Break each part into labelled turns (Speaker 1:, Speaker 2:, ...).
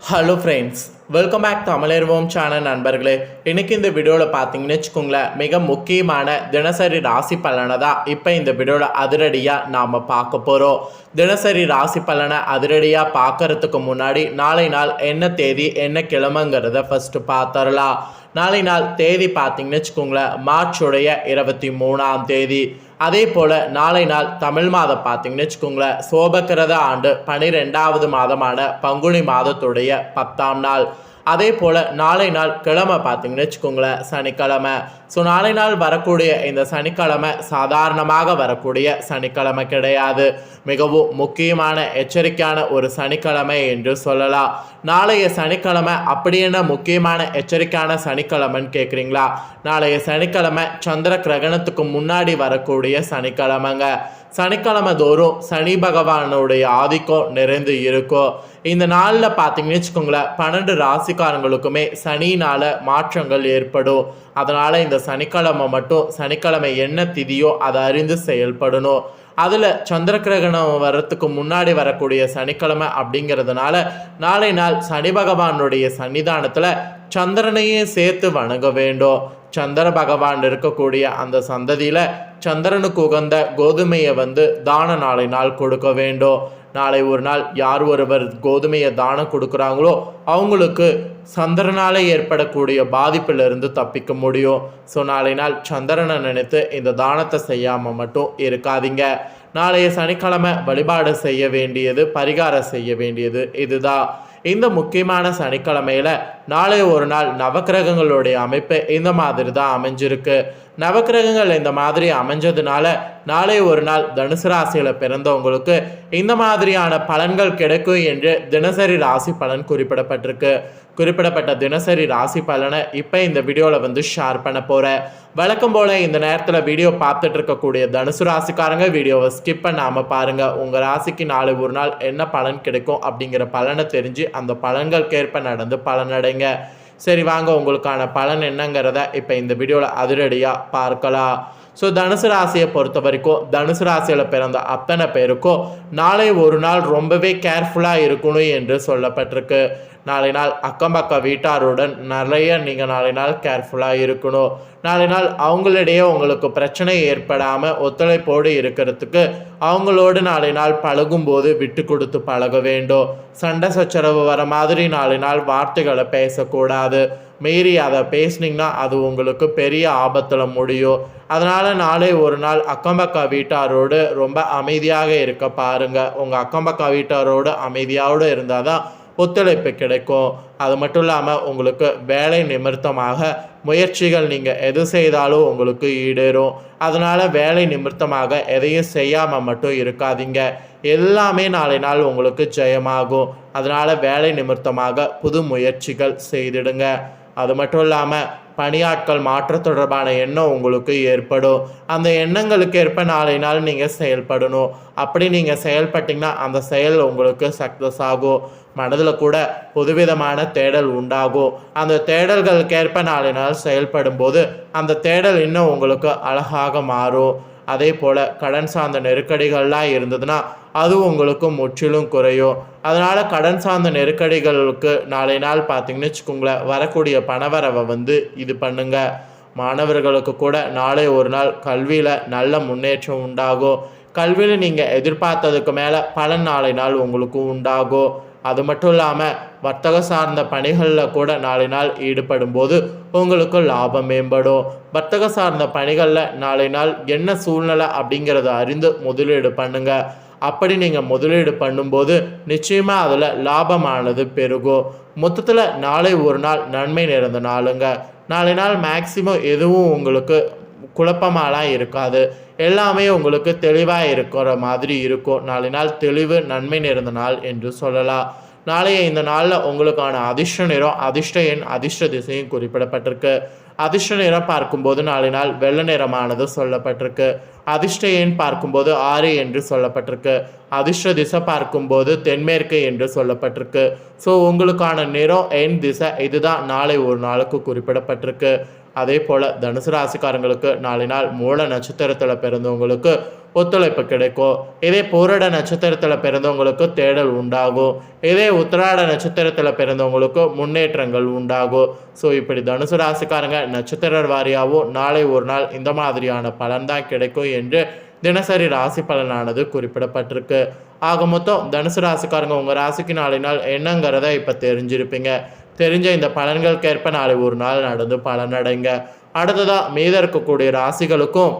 Speaker 1: Hello friends welcome back தமிழர்வோம் channel நண்பர்களே. இன்றைக்கி இந்த வீடியோவில் பார்த்தீங்கன்னு வச்சுக்கோங்களேன் மிக முக்கியமான தினசரி ராசி பலனை தான் இப்போ இந்த வீடியோவில் அதிரடியாக நாம் பார்க்க போகிறோம் தினசரி ராசி பலனை அதிரடியாக பார்க்கறதுக்கு முன்னாடி நாளை நாள் என்ன தேதி என்ன கிழமைங்கிறத ஃபஸ்ட்டு பார்த்துடலாம். நாளை நாள் தேதி பார்த்தீங்கன்னு வச்சுக்கோங்களேன் மார்ச்சுடைய இருபத்தி மூணாம் தேதி. அதே போல் நாளை நாள் தமிழ் மாதம் பார்த்தீங்கன்னு வச்சுக்கோங்களேன். சோபக்கிரத ஆண்டு பனிரெண்டாவது மாதமான பங்குனி மாதத்துடைய பத்தாம் நாள். அதே போல் நாளை நாள் கிழமை பார்த்தீங்கன்னு வச்சுக்கோங்களேன் சனிக்கிழமை. ஸோ நாளை நாள் வரக்கூடிய இந்த சனிக்கிழமை சாதாரணமாக வரக்கூடிய சனிக்கிழமை கிடையாது. மிகவும் முக்கியமான எச்சரிக்கையான ஒரு சனிக்கிழமை என்று சொல்லலாம். நாளைய சனிக்கிழமை அப்படி என்ன முக்கியமான எச்சரிக்கையான சனிக்கிழமைன்னு கேட்குறீங்களா நாளைய சனிக்கிழமை சந்திர கிரகணத்துக்கு முன்னாடி வரக்கூடிய சனிக்கிழமைங்க. சனிக்கிழமை தோறும் சனி பகவானுடைய ஆதிக்கம் நிறைந்து இருக்கும் இந்த நாளில் பார்த்தீங்கன்னு வச்சுக்கோங்களேன் பன்னெண்டு ராசிக்காரங்களுக்குமே சனினால் மாற்றங்கள் ஏற்படும். அதனால் இந்த சனிக்கிழமை மட்டும் சனிக்கிழமை என்ன திதியோ அதை அறிந்து செயல்படணும். அதில் சந்திர கிரகணம் வர்றதுக்கு முன்னாடி வரக்கூடிய சனிக்கிழமை அப்படிங்கிறதுனால நாளை நாள் சனி பகவானுடைய சன்னிதானத்தில் சந்திரனையே சேர்த்து வணங்க வேண்டும். சந்திர பகவான் இருக்கக்கூடிய அந்த சந்ததியில் சந்திரனுக்கு உகந்த கோதுமையை வந்து தான நாளை நாள் கொடுக்க வேண்டும். நாளை ஒரு நாள் யார் ஒருவர் கோதுமையை தானம் கொடுக்குறாங்களோ அவங்களுக்கு சந்திரனாலே ஏற்படக்கூடிய பாதிப்பிலிருந்து தப்பிக்க முடியும். ஸோ நாளை நாள் சந்திரனை நினைத்து இந்த தானத்தை செய்யாமல் மட்டும் இருக்காதீங்க. நாளைய சனிக்கிழமை வழிபாடு செய்ய வேண்டியது பரிகாரம் செய்ய வேண்டியது இதுதான். இந்த முக்கியமான சனிக்கிழமையில நாளை ஒரு நாள் நவக்கிரகங்களுடைய அமைப்பு இந்த மாதிரி தான் அமைஞ்சிருக்கு. நவக்கிரகங்கள் இந்த மாதிரி அமைஞ்சதுனால நாளை ஒரு நாள் தனுசு ராசியில் பிறந்தவங்களுக்கு இந்த மாதிரியான பலன்கள் கிடைக்கும் என்று தினசரி ராசி பலன் குறிப்பிடப்பட்டிருக்கு. குறிப்பிடப்பட்ட தினசரி ராசி பலனை இப்போ இந்த வீடியோவில் வந்து ஷேர் பண்ண போகிறேன் வழக்கம் போல் இந்த நேரத்தில் வீடியோ பார்த்துட்டு இருக்கக்கூடிய தனுசு ராசிக்காரங்க வீடியோவை ஸ்கிப் பண்ணாமல் பாருங்கள் உங்கள் ராசிக்கு நாளை ஒரு நாள் என்ன பலன் கிடைக்கும் அப்படிங்கிற பலனை தெரிஞ்சு அந்த பலன்களுக்கேற்ப நடந்து பலனடைங்க சரி வாங்க உங்களுக்கான பலன் என்னங்கிறத இப்போ இந்த வீடியோவில் அதிரடியாக பார்க்கலாம். ஸோ தனுசு ராசியை பொறுத்த வரைக்கும் தனுசு ராசியில் பிறந்த அத்தனை பேருக்கும் நாளை ஒரு நாள் ரொம்பவே கேர்ஃபுல்லாக இருக்கணும் என்று சொல்லப்பட்டிருக்கு. நாளை நாள் அக்கம் பக்கம் வீட்டாருடன் நிறைய நீங்கள் நாளை நாள் கேர்ஃபுல்லாக இருக்கணும். நாளை நாள் அவங்களிடையே உங்களுக்கு பிரச்சனை ஏற்படாமல் ஒத்துழைப்போடு இருக்கிறதுக்கு அவங்களோடு நாளை நாள் பழகும்போது விட்டு கொடுத்து பழக வேண்டும். சண்டை சச்சரவு வர மாதிரி நாளை நாள் வார்த்தைகளை பேசக்கூடாது. மீறி அதை பேசுனீங்கன்னா அது உங்களுக்கு பெரிய ஆபத்தில் முடியும். அதனால் நாளை ஒரு நாள் அக்கம்பக்கா வீட்டாரோடு ரொம்ப அமைதியாக இருக்க பாருங்கள் உங்கள் அக்கம்பக்கா வீட்டாரோடு அமைதியாவோடு இருந்தால் தான் ஒத்துழைப்பு கிடைக்கும். அது மட்டும் இல்லாமல் உங்களுக்கு வேலை நிமித்தமாக முயற்சிகள் நீங்கள் எது செய்தாலும் உங்களுக்கு ஈடேறும். அதனால் வேலை நிமித்தமாக எதையும் செய்யாமல் மட்டும் இருக்காதீங்க. எல்லாமே நாளை நாள் உங்களுக்கு ஜெயமாகும். அதனால் வேலை நிமித்தமாக புது முயற்சிகள் செய்திடுங்க. அது மட்டும் இல்லாமல் பணியாட்கள் மாற்ற தொடர்பான எண்ணம் உங்களுக்கு ஏற்படும். அந்த எண்ணங்களுக்கு ஏற்ப நாளை நாள் நீங்கள் செயல்படணும். அப்படி நீங்கள் செயல்பட்டீங்கன்னா அந்த செயல் உங்களுக்கு சக்ஸஸ் ஆகும். மனதில் கூட புதுவிதமான தேடல் உண்டாகும். அந்த தேடல்களுக்கேற்ப நாளை நாள் செயல்படும் போது அந்த தேடல் இன்னும் உங்களுக்கு அழகாக மாறும். அதே போல் கடன் சார்ந்த நெருக்கடிகள்லாம் இருந்ததுன்னா அது உங்களுக்கு முற்றிலும் குறையும். அதனால் கடன் சார்ந்த நெருக்கடிகளுக்கு நாளை நாள் பார்த்தீங்கன்னு வச்சுக்கோங்களேன் வரக்கூடிய பணவரவை வந்து இது பண்ணுங்க. மாணவர்களுக்கு கூட நாளை ஒரு நாள் கல்வியில் நல்ல முன்னேற்றம் உண்டாகும். கல்வியில் நீங்கள் எதிர்பார்த்ததுக்கு மேலே பலன் நாளை நாள் உங்களுக்கு உண்டாகும். அது மட்டும் இல்லாமல் வர்த்தக சார்ந்த பணிகளில் கூட நாளை நாள் ஈடுபடும் போது உங்களுக்கு லாபம் மேம்படும். வர்த்தக சார்ந்த பணிகளில் நாளை நாள் என்ன சூழ்நிலை அப்படிங்கிறத அறிந்து முதலீடு பண்ணுங்கள் அப்படி நீங்கள் முதலீடு பண்ணும்போது நிச்சயமாக அதில் லாபமானது பெருகும். மொத்தத்தில் நாளை ஒரு நாள் நன்மை நிறைந்த நாளுங்க. நாளை நாள் மேக்சிமம் எதுவும் உங்களுக்கு குழப்பமாலாம் இருக்காது. எல்லாமே உங்களுக்கு தெளிவாக இருக்கிற மாதிரி இருக்கும். நாளை நாள் தெளிவு நன்மை நிறைந்த நாள் என்று சொல்லலாம். நாளைய இந்த நாளில் உங்களுக்கான அதிர்ஷ்ட நிறம் அதிர்ஷ்ட எண் அதிர்ஷ்ட திசையும் குறிப்பிடப்பட்டிருக்கு. அதிர்ஷ்ட நிறம் பார்க்கும்போது நாளை நாள் வெள்ளை நிறமானது சொல்லப்பட்டிருக்கு. அதிர்ஷ்ட எண் பார்க்கும்போது ஆறு என்று சொல்லப்பட்டிருக்கு. அதிர்ஷ்ட திசை பார்க்கும்போது தென்மேற்கு என்று சொல்லப்பட்டிருக்கு. ஸோ உங்களுக்கான நிறம் எண் திசை இதுதான் நாளை ஒரு நாளுக்கு குறிப்பிடப்பட்டிருக்கு. அதே போல் தனுசு ராசிக்காரங்களுக்கு நாளை நாள் மூல நட்சத்திரத்தில் பிறந்தவங்களுக்கு ஒத்துழைப்பு கிடைக்கும். இதே பூரட நட்சத்திரத்தில் பிறந்தவங்களுக்கு தேடல் உண்டாகும். இதே உத்திராட நட்சத்திரத்தில் பிறந்தவங்களுக்கு முன்னேற்றங்கள் உண்டாகும். ஸோ இப்படி தனுசு ராசிக்காரங்க நட்சத்திர வாரியாகவும் நாளை ஒரு நாள் இந்த மாதிரியான பலன் தான் கிடைக்கும் என்று தினசரி ராசி பலனானது குறிப்பிடப்பட்டிருக்கு. ஆக மொத்தம் தனுசு ராசிக்காரங்க உங்கள் ராசிக்கு நாளை நாள் என்னங்கிறத இப்போ தெரிஞ்சிருப்பீங்க. தெரிஞ்ச இந்த பலன்களுக்கேற்ப நாளை ஒரு நாள் நடந்து பலனடைங்க. அடுத்ததாக மீத இருக்கக்கூடிய ராசிகளுக்கும்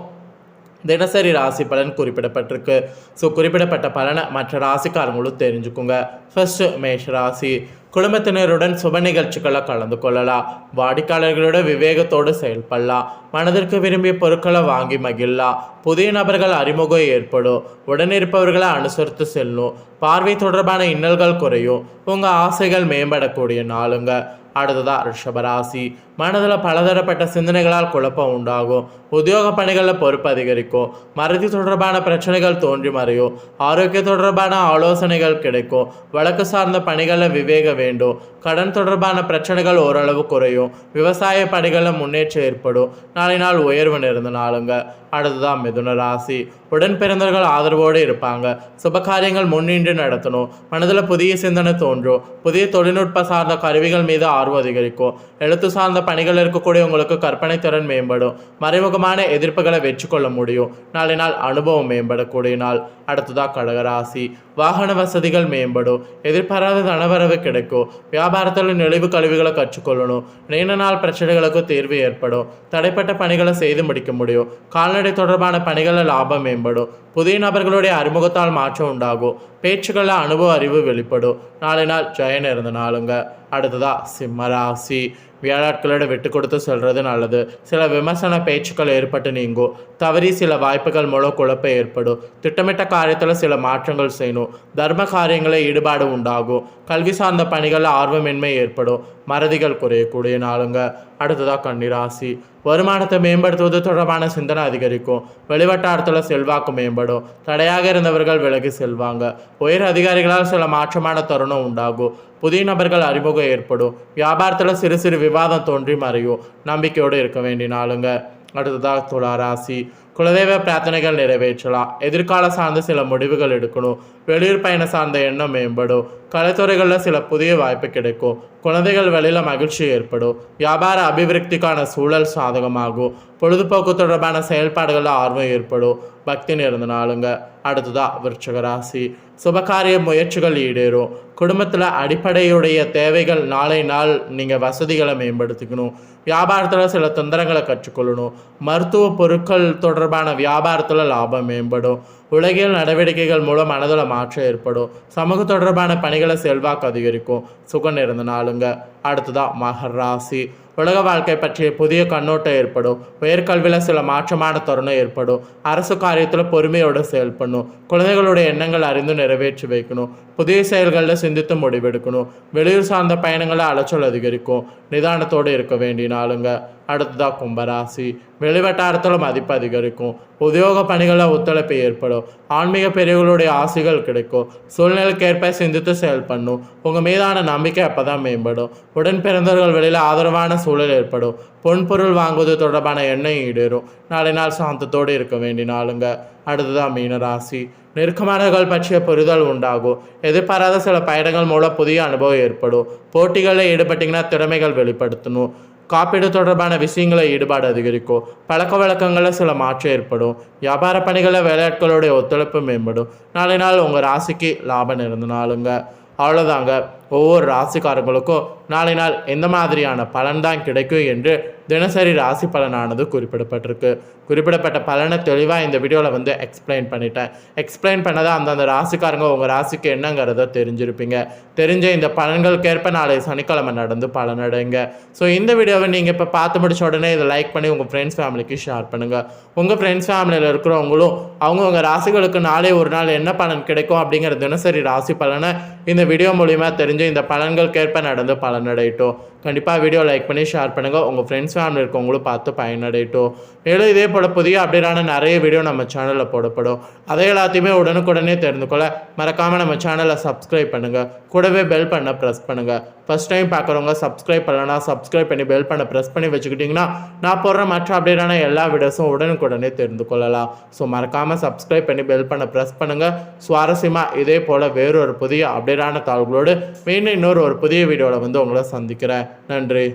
Speaker 1: தினசரி ராசி பலன் குறிப்பிடப்பட்டிருக்கு. ஸோ குறிப்பிடப்பட்ட பலனை மற்ற ராசிக்காரங்களும் தெரிஞ்சுக்குங்க. ஃபஸ்ட்டு மேஷ ராசி. குடும்பத்தினருடன் சுப நிகழ்ச்சிகளை கலந்து கொள்ளலாம். வாடிக்கையாளர்களோட விவேகத்தோடு செயல்படலாம். மனதிற்கு விரும்பிய பொருட்களை வாங்கி மகிழலாம். புதிய நபர்கள் அறிமுகம் ஏற்படும். உடனிருப்பவர்களை அனுசரித்து செல்லும். பார்வை தொடர்பான இன்னல்கள் குறையும். உங்கள் ஆசைகள் மேம்படக்கூடிய நாளுங்க. அடுத்ததாக ரிஷபராசி. மனதில் பலதரப்பட்ட சிந்தனைகளால் குழப்பம் உண்டாகும். உத்தியோக பணிகளில் பொறுப்பு அதிகரிக்கும். மறதி தொடர்பான பிரச்சனைகள் தோன்றி மறையும். ஆரோக்கிய தொடர்பான ஆலோசனைகள் கிடைக்கும். வழக்கு சார்ந்த பணிகளில் விவேக வேண்டும். கடன் தொடர்பான பிரச்சனைகள் ஓரளவு குறையும். விவசாய பணிகளில் முன்னேற்றம் ஏற்படும். நாளை நாள் உயர்வு நிறந்த நாளுங்க. அடுத்ததான் மிதுன ராசி. உடன் பிறந்தவர்கள் ஆதரவோடு இருப்பாங்க. சுபகாரியங்கள் முன்னின்று நடத்தணும். மனதில் புதிய சிந்தனை தோன்றும். புதிய தொழில்நுட்ப சார்ந்த கருவிகள் மீது ஆர்வம் அதிகரிக்கும். எழுத்து சார்ந்த பணிகள் இருக்கக்கூடிய உங்களுக்கு கற்பனை திறன் மேம்படும். மறைமுகமான எதிர்ப்புகளை வெற்றி கொள்ள முடியும். நாளை நாள் அனுபவம் மேம்படக்கூடிய நாள் அடுத்ததாக கடகராசி. வாகன வசதிகள் மேம்படும். எதிர்பாராத தனவரவு கிடைக்கும். வியாபாரத்தில் நெளிவு கழிவுகளை கற்றுக்கொள்ளணும். நீண்ட நாள் பிரச்சனைகளுக்கு தீர்வு ஏற்படும். தடைப்பட்ட பணிகளை செய்து முடிக்க முடியும். கால்நடை தொடர்பான பணிகளில் லாபம் மேம்படும். புதிய நபர்களுடைய அறிமுகத்தால் மாற்றம் உண்டாகும். பேச்சுக்களில் அனுபவ அறிவு வெளிப்படும். நாளை நாள் ஜெயன் இருந்த நாளுங்க. அடுத்ததாக சிம்ம ராசி. வியாழாட்களோட விட்டு கொடுத்து சொல்கிறது நல்லது. சில விமர்சன பேச்சுக்கள் ஏற்பட்டு நீங்கும். தவறி சில வாய்ப்புகள் மூலம் குழப்பம் ஏற்படும். திட்டமிட்ட காரியத்தில் சில மாற்றங்கள் செய்யணும். தர்ம காரியங்களில் ஈடுபாடு உண்டாகும். கல்வி சார்ந்த பணிகளில் ஆர்வமின்மை ஏற்படும். மறதிகள் குறையக்கூடிய நாளுங்க. அடுத்ததாக கன்னிராசி வருமானத்தை மேம்படுத்துவது தொடர்பான சிந்தனை அதிகரிக்கும். வெளிவட்டாரத்தில் செல்வாக்கு மேம்படும். தடையாக இருந்தவர்கள் விலகி செல்வாங்க. உயர் அதிகாரிகளால் சில மாற்றமான தருணம் உண்டாகும். புதிய நபர்கள் அறிமுகம் ஏற்படும். வியாபாரத்தில் சிறு சிறு விவாதம் தோன்றி மறையும். நம்பிக்கையோடு இருக்க வேண்டிய நாளுங்க. அடுத்ததாக துளாராசி குலதெய்வ பிரார்த்தனைகள் நிறைவேற்றலாம் எதிர்கால சார்ந்த சில முடிவுகள் எடுக்கணும். வெளியூர் பயணம் சார்ந்த எண்ணம் மேம்படும். கலைத்துறைகளில் சில புதிய வாய்ப்பு கிடைக்கும். குழந்தைகள் வழியில் மகிழ்ச்சி ஏற்படும். வியாபார அபிவிருத்திக்கான சூழல் சாதகமாகும். பொழுதுபோக்கு தொடர்பான செயல்பாடுகளில் ஆர்வம் ஏற்படும். பக்தி நிறைந்த நாளுங்க. அடுத்ததாக விருச்சகராசி சுபகாரிய முயற்சிகள் ஈடேறும். குடும்பத்தில் அடிப்படையுடைய தேவைகள் நாளை நாள் நீங்கள் வசதிகளை மேம்படுத்திக்கணும். வியாபாரத்தில் சில தொந்தரங்களை கற்றுக்கொள்ளணும். மருத்துவ பொருட்கள் தொடர்பான வியாபாரத்தில் லாபம் மேம்படும். உலகியல் நடவடிக்கைகள் மூலம் மனதில் மாற்றம் ஏற்படும். சமூக தொடர்பான பணிகளை செல்வாக்கு அதிகரிக்கும். சுகம் இருந்த நாளுங்க. அடுத்ததாக மகர் ராசி. உலக வாழ்க்கை பற்றிய புதிய கண்ணோட்டம் ஏற்படும். உயர்கல்வியில் சில மாற்றமான தருணம் ஏற்படும். அரசு காரியத்தில் பொறுமையோடு செயல்படணும். குழந்தைகளுடைய எண்ணங்கள் அறிந்து நிறைவேற்றி வைக்கணும். புதிய செயல்களில் சிந்தித்து முடிவெடுக்கணும். வெளியூர் சார்ந்த பயணங்களை அலைச்சல் அதிகரிக்கும். நிதானத்தோடு இருக்க வேண்டிய நாளுங்க. அடுத்ததாக கும்பராசி வெளிவட்டாரத்தில் மதிப்பு அதிகரிக்கும் உத்தியோக பணிகளில் ஒத்துழைப்பு ஏற்படும் ஆன்மீக பெரியவர்களுடைய ஆசைகள் கிடைக்கும் சூழ்நிலைக்கேற்ப சிந்தித்து செயல்படணும் உங்கள் மீதான நம்பிக்கை அப்போ தான் மேம்படும் உடன் பிறந்தவர்கள் வெளியில் ஆதரவான சூழல் ஏற்படும் பொன்பொருள் வாங்குவது தொடர்பான எண்ணம் ஈடேறும் நாளை நாள் சாந்தத்தோடு இருக்க வேண்டிய நாளுங்க அடுத்ததாக மீனராசி நெருக்கமானவர்கள் பற்றிய புரிதல் உண்டாகும் எதிர்பாராத சில பயணங்கள் மூலம் புதிய அனுபவம் ஏற்படும் போட்டிகளில் ஈடுபட்டிங்கன்னா திறமைகள் வெளிப்படுத்தணும் காப்பீடு தொடர்பான விஷயங்களை ஈடுபாடு அதிகரிக்கும். பழக்க வழக்கங்களில் சில மாற்றம் ஏற்படும். வியாபார பணிகளில் வேலையாட்களுடைய ஒத்துழைப்பு மேம்படும். நாளை நாள் உங்கள் ராசிக்கு லாபம் இருந்தனாலுங்க அவ்வளோதாங்க ஒவ்வொரு ராசிக்காரங்களுக்கும் நாளை நாள் எந்த மாதிரியான பலன் தான் கிடைக்கும் என்று தினசரி ராசி பலனானது குறிப்பிடப்பட்டிருக்கு. குறிப்பிடப்பட்ட பலனை தெளிவாக இந்த வீடியோவில் வந்து எக்ஸ்பிளைன் பண்ணிட்டேன். எக்ஸ்பிளைன் பண்ணதான் அந்தந்த ராசிக்காரங்க உங்கள் ராசிக்கு என்னங்கிறத தெரிஞ்சிருப்பீங்க. தெரிஞ்ச இந்த பலன்களுக்கேற்ப நாளை சனிக்கிழமை நடந்து பலனடைங்க ஸோ இந்த வீடியோவை நீங்கள் இப்போ பார்த்து முடிச்ச உடனே இதை லைக் பண்ணி உங்கள் ஃப்ரெண்ட்ஸ் ஃபேமிலிக்கு ஷேர் பண்ணுங்கள் உங்கள் ஃப்ரெண்ட்ஸ் ஃபேமிலியில் இருக்கிறவங்களும் அவங்கவுங்க ராசிகளுக்கு நாளை ஒரு நாள் என்ன பலன் கிடைக்கும் அப்படிங்கிற தினசரி ராசி பலனை இந்த வீடியோ மூலிமா தெரிஞ்சு இந்த பலன்களுக்கேற்ப நடந்து பலனடையட்டும். கண்டிப்பாக வீடியோ லைக் பண்ணி ஷேர் பண்ணுங்கள் உங்கள் ஃப்ரெண்ட்ஸ் ஃபேமிலி இருக்கவங்களும் பார்த்து பயனடையட்டும். மேலும் இதே போல் புதிய அப்டேட்டான நிறைய வீடியோ நம்ம சேனலில் போடப்படும். அதை எல்லாத்தையுமே உடனுக்குடனே தெரிந்து கொள்ள மறக்காமல் நம்ம சேனலை சப்ஸ்கிரைப் பண்ணுங்கள் கூடவே பெல் பண்ண ப்ரெஸ் பண்ணுங்கள் ஃபஸ்ட் டைம் பார்க்குறவங்க சப்ஸ்கிரைப் பண்ணலன்னா சப்ஸ்கிரைப் பண்ணி பெல் பண்ண ப்ரெஸ் பண்ணி வச்சுக்கிட்டிங்கன்னா நான் போடுற மற்ற அப்டேட்டான எல்லா வீடியோஸும் உடனுக்குடனே தெரிந்து கொள்ளலாம். ஸோ மறக்காமல் சப்ஸ்கிரைப் பண்ணி பெல் பண்ண ப்ரெஸ் பண்ணுங்கள் சுவாரஸ்யமாக இதே போல் வேறொரு புதிய அப்டேட்டான தாள்களோடு மீண்டும் இன்னொரு ஒரு புதிய வீடியோவில் வந்து உங்களை சந்திக்கிறேன். நன்றி.